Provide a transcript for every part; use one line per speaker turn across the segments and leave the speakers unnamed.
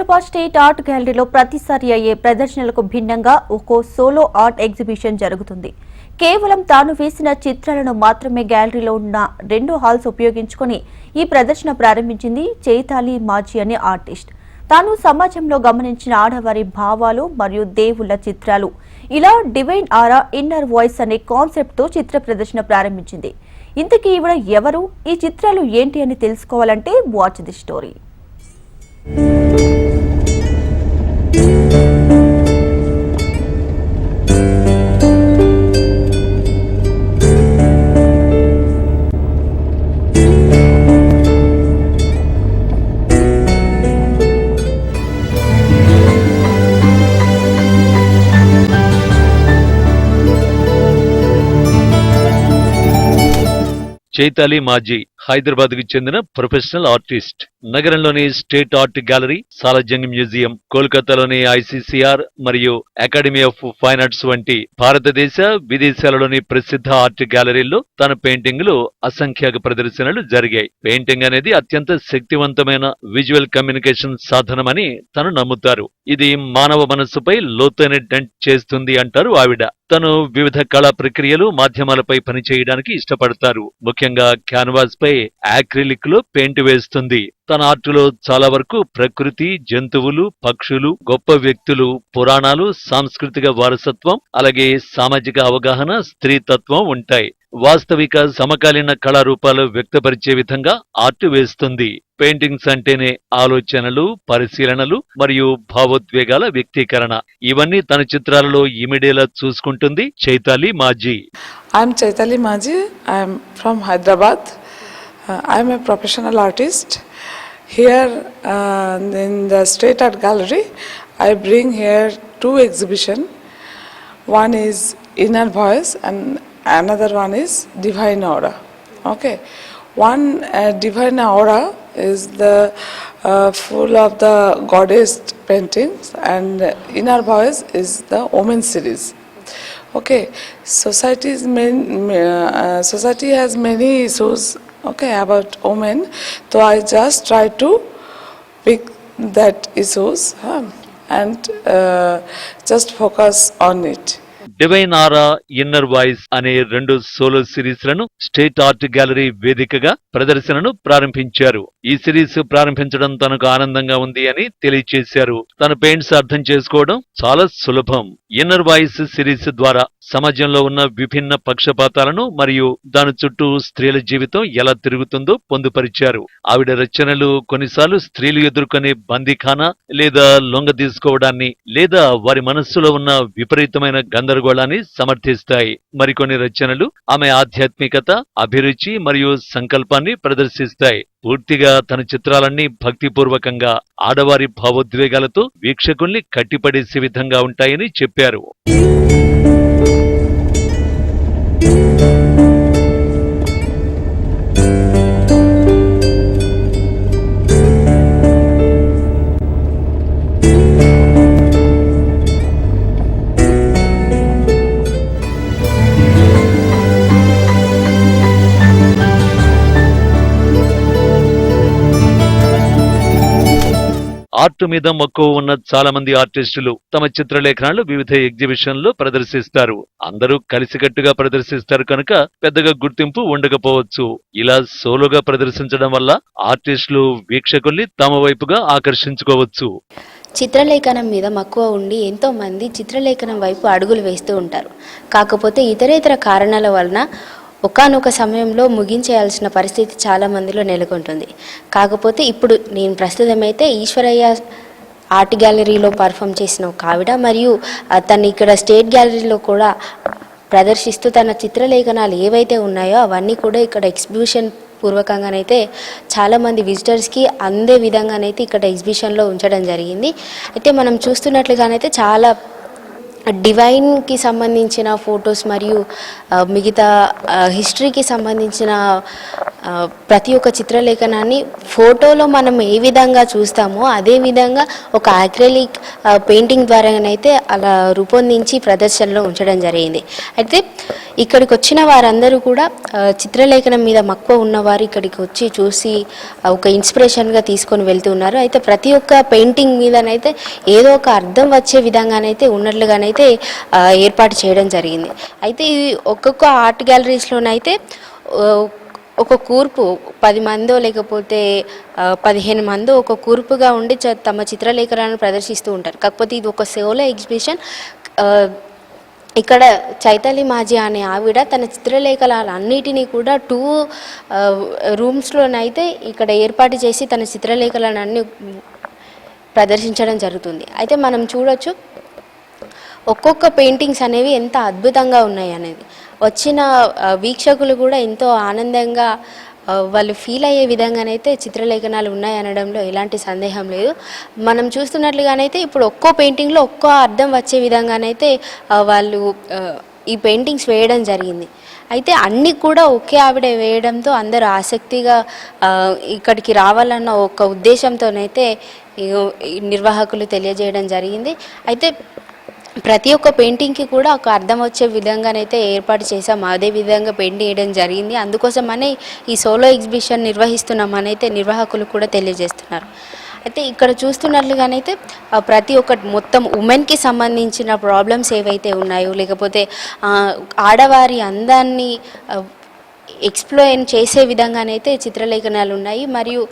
Hyderabad state art గ్యాలరీలో ప్రతిసారి అయ్యే ప్రదర్శనలకు భిన్నంగా ఒక్కో సోలో ఆర్ట్ ఎగ్జిబిషన్ జరుగుతుంది. కేవలం తాను వేసిన చిత్రాలను మాత్రమే గ్యాలరీలో ఉన్న రెండు హాల్స్ ఉపయోగించుకొని ఈ ప్రదర్శన ప్రారంభించింది చైతాలి మాజీ అనే ఆర్టిస్ట్. తాను సమాజంలో గమనించిన ఆడవారి భావాలు మరియు దేవుళ్ళ చిత్రాలు. ఇలా డివైన్ ఆరా ఇన్నర్ వాయిస్ అనే కాన్సెప్ట్తో చిత్ర ప్రదర్శన ప్రారంభించింది. ఇంతకీ ఇవ్వడం ఎవరు? ఈ చిత్రాలు ఏంటి అని తెలుసుకోవాలంటే వాచ్ ది స్టోరీ.
చైతాలి మాజీ హైదరాబాద్కి చెందిన ప్రొఫెషనల్ ఆర్టిస్ట్. నగరంలోని state art gallery Salarjung museum కోల్కతాలోని ఐసీసీఆర్ మరియు అకాడమీ ఆఫ్ ఫైన్ ఆర్ట్స్ వంటి భారతదేశ విదేశాలలోని ప్రసిద్ధ ఆర్ట్ గ్యాలరీల్లో తన పెయింటింగ్లు అసంఖ్యాక ప్రదర్శనలు జరిగాయి. పెయింటింగ్ అనేది అత్యంత శక్తివంతమైన విజువల్ కమ్యూనికేషన్ సాధనమని తను నమ్ముతారు. ఇది మానవ మనస్సుపై లోతైన డెంట్ చేస్తుంది అంటారు ఆవిడ. తను వివిధ కళా ప్రక్రియలు మాధ్యమాలపై పనిచేయడానికి ఇష్టపడతారు. ముఖ్యంగా క్యాన్వాస్ పై యాక్రిలిక్లో పెయింట్ వేస్తుంది. తన ఆర్టులో చాలా వరకు ప్రకృతి జంతువులు పక్షులు గొప్ప వ్యక్తులు పురాణాలు సాంస్కృతిక వారసత్వం అలాగే సామాజిక అవగాహన స్త్రీతత్వం ఉంటాయి. వాస్తవిక సమకాలీన కళారూపాలు వ్యక్తపరిచే విధంగా ఆర్ట్ వేస్తుంది. పెయింటింగ్స్ అంటేనే ఆలోచనలు పరిశీలనలు మరియు భావోద్వేగాల వ్యక్తీకరణ. ఇవన్నీ తన చిత్రాలలో ఇమిడేలా చూసుకుంటుంది Chaitali Maji.
I'm Chaitali Maji I'm from Hyderabad Uh, I'm a professional artist. Here uh, in the State Art Gallery, I bring here two exhibition. One is Inner Voice and another one is Divine Aura. Okay. One uh, Divine Aura is the uh, full of the goddess paintings and Inner Voice is the Women series. Okay, society is main, uh, society has many issues. Okay, about women. So I just try to pick that issues huh, and uh, just focus on it.
Divine aura inner voice అనే రెండు solo సిరీస్లను state art gallery వేదికగా ప్రదర్శనను ప్రారంభించారు. ఈ series ప్రారంభించడం తనకు ఆనందంగా ఉంది అని తెలియచేశారు. తన పెయింట్స్ అర్థం చేసుకోవడం చాలా సులభం. ఇన్నర్ వాయిస్ సిరీస్ ద్వారా సమాజంలో ఉన్న విభిన్న పక్షపాతాలను మరియు దాని చుట్టూ స్త్రీల జీవితం ఎలా తిరుగుతుందో పొందుపరిచారు. ఆవిడ రచనలు కొన్నిసార్లు స్త్రీలు ఎదుర్కొనే బందీఖానా లేదా లొంగ తీసుకోవడాన్ని లేదా వారి మనస్సులో ఉన్న విపరీతమైన గందరగోళాన్ని సమర్థిస్తాయి. మరికొన్ని రచనలు ఆమె ఆధ్యాత్మికత అభిరుచి మరియు సంకల్పాన్ని ప్రదర్శిస్తాయి. పూర్తిగా తన చిత్రాలన్నీ భక్తిపూర్వకంగా ఆడవారి భావోద్వేగాలతో వీక్షకుల్ని కట్టిపడేసే విధంగా ఉంటాయని చెప్పారు. ఆర్ట్ మీద మక్కువ ఉన్న చాలా మంది ఆర్టిస్టులు తమ చిత్రలేఖనాలు వివిధ ఎగ్జిబిషన్లు ప్రదర్శిస్తారు. అందరూ కలిసికట్టుగా ప్రదర్శిస్తారు కనుక పెద్దగా గుర్తింపు ఉండకపోవచ్చు. ఇలా సోలోగా ప్రదర్శించడం వల్ల ఆర్టిస్టులు వీక్షకుల్ని తమ వైపుగా ఆకర్షించుకోవచ్చు.
చిత్రలేఖనం మీద మక్కువ ఉండి ఎంతో మంది చిత్రలేఖనం వైపు అడుగులు వేస్తూ ఉంటారు. కాకపోతే ఇతరేతర కారణాల వలన ఒకానొక సమయంలో ముగించేయాల్సిన పరిస్థితి చాలా మందిలో నెలకొంటుంది. కాకపోతే ఇప్పుడు నేను ప్రస్తుతమైతే ఈశ్వరయ్య ఆర్ట్ గ్యాలరీలో పర్ఫామ్ చేసిన ఒక ఆవిడ మరియు తను ఇక్కడ స్టేట్ గ్యాలరీలో కూడా ప్రదర్శిస్తూ తన చిత్రలేఖనాలు ఏవైతే ఉన్నాయో అవన్నీ కూడా ఇక్కడ ఎగ్జిబిషన్ పూర్వకంగానైతే చాలామంది విజిటర్స్కి అందే విధంగానైతే ఇక్కడ ఎగ్జిబిషన్లో ఉంచడం జరిగింది. అయితే మనం చూస్తున్నట్లుగానైతే చాలా డివైన్కి సంబంధించిన ఫొటోస్ మరియు మిగతా హిస్టరీకి సంబంధించిన ప్రతి ఒక్క చిత్రలేఖనాన్ని ఫోటోలో మనం ఏ విధంగా చూస్తామో అదే విధంగా ఒక అక్రెలిక్ పెయింటింగ్ ద్వారానైతే అలా రూపొందించి ప్రదర్శనలో ఉంచడం జరిగింది. అయితే ఇక్కడికి వచ్చిన వారందరూ కూడా చిత్రలేఖనం మీద మక్కువ ఉన్నవారు ఇక్కడికి వచ్చి చూసి ఒక ఇన్స్పిరేషన్గా తీసుకొని వెళ్తున్నారు. అయితే ప్రతి ఒక్క పెయింటింగ్ మీదనైతే ఏదో ఒక అర్థం వచ్చే విధంగానైతే ఉన్నట్లుగానే అయితే ఏర్పాటు చేయడం జరిగింది. అయితే ఇది ఒక్కొక్క ఆర్ట్ గ్యాలరీస్లోనైతే ఒక కూర్పు పది మందో లేకపోతే పదిహేను మందో ఒక కూర్పుగా ఉండి చ- తమ చిత్రలేఖనాలను ప్రదర్శిస్తూ ఉంటారు. కాకపోతే ఇది ఒక సోలో ఎగ్జిబిషన్. ఇక్కడ చైతలి మాజీ అనే ఆవిడ తన చిత్రలేఖనాలన్నిటినీ కూడా టూ రూమ్స్లోనైతే ఇక్కడ ఏర్పాటు చేసి తన చిత్రలేఖలను అన్ని ప్రదర్శించడం జరుగుతుంది. అయితే మనం చూడొచ్చు ఒక్కొక్క పెయింటింగ్స్ అనేవి ఎంత అద్భుతంగా ఉన్నాయి అనేది. వచ్చిన వీక్షకులు కూడా ఎంతో ఆనందంగా వాళ్ళు ఫీల్ అయ్యే విధంగానైతే చిత్రలేఖనాలు ఉన్నాయి అనడంలో ఎలాంటి సందేహం లేదు. మనం చూస్తున్నట్లుగానైతే ఇప్పుడు ఒక్కో పెయింటింగ్లో ఒక్కో అర్థం వచ్చే విధంగానైతే వాళ్ళు ఈ పెయింటింగ్స్ వేయడం జరిగింది. అయితే అన్నీ కూడా ఒకే ఆవిడ వేయడంతో అందరూ ఆసక్తిగా ఇక్కడికి రావాలన్న ఒక ఉద్దేశంతోనైతే నిర్వాహకులు తెలియజేయడం జరిగింది. అయితే ప్రతి ఒక్క పెయింటింగ్కి కూడా ఒక అర్థం వచ్చే విధంగానైతే ఏర్పాటు చేసాం అదే విధంగా పెయింట్ వేయడం జరిగింది. అందుకోసమనే ఈ సోలో ఎగ్జిబిషన్ నిర్వహిస్తున్నామనైతే నిర్వాహకులు కూడా తెలియజేస్తున్నారు. అయితే ఇక్కడ చూస్తున్నట్లుగానైతే ప్రతి ఒక్క మొత్తం ఉమెన్కి సంబంధించిన ప్రాబ్లమ్స్ ఏవైతే ఉన్నాయో లేకపోతే ఆడవారి అందాన్ని ఎక్స్ప్లోయిన్ చేసే విధంగానైతే చిత్రలేఖనాలు ఉన్నాయి. మరియు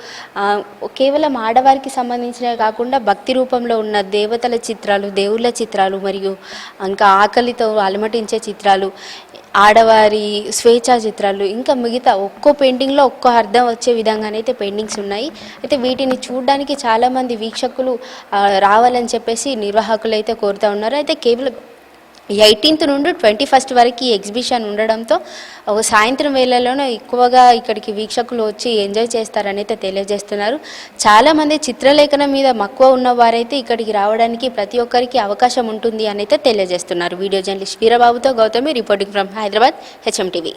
కేవలం ఆడవారికి సంబంధించినవి కాకుండా భక్తి రూపంలో ఉన్న దేవతల చిత్రాలు దేవుళ్ళ చిత్రాలు మరియు ఇంకా ఆకలితో అలమటించే చిత్రాలు ఆడవారి స్వేచ్ఛా చిత్రాలు ఇంకా మిగతా ఒక్కో పెయింటింగ్లో ఒక్కో అర్థం వచ్చే విధంగానైతే పెయింటింగ్స్ ఉన్నాయి. అయితే వీటిని చూడడానికి చాలామంది వీక్షకులు రావాలని చెప్పేసి నిర్వాహకులు అయితే కోరుతూ ఉన్నారు. అయితే కేవలం ఎయిటీన్త్ నుండి ట్వంటీ ఫస్ట్ వరకు ఈ ఎగ్జిబిషన్ ఉండడంతో ఒక సాయంత్రం వేళల్లోనే ఎక్కువగా ఇక్కడికి వీక్షకులు వచ్చి ఎంజాయ్ చేస్తారని అయితే తెలియజేస్తున్నారు. చాలామంది చిత్రలేఖనం మీద మక్కువ ఉన్న వారైతే ఇక్కడికి రావడానికి ప్రతి ఒక్కరికి అవకాశం ఉంటుంది అని అయితే తెలియజేస్తున్నారు. Video journalist వీరబాబుతో Gautami reporting from Hyderabad HM TV.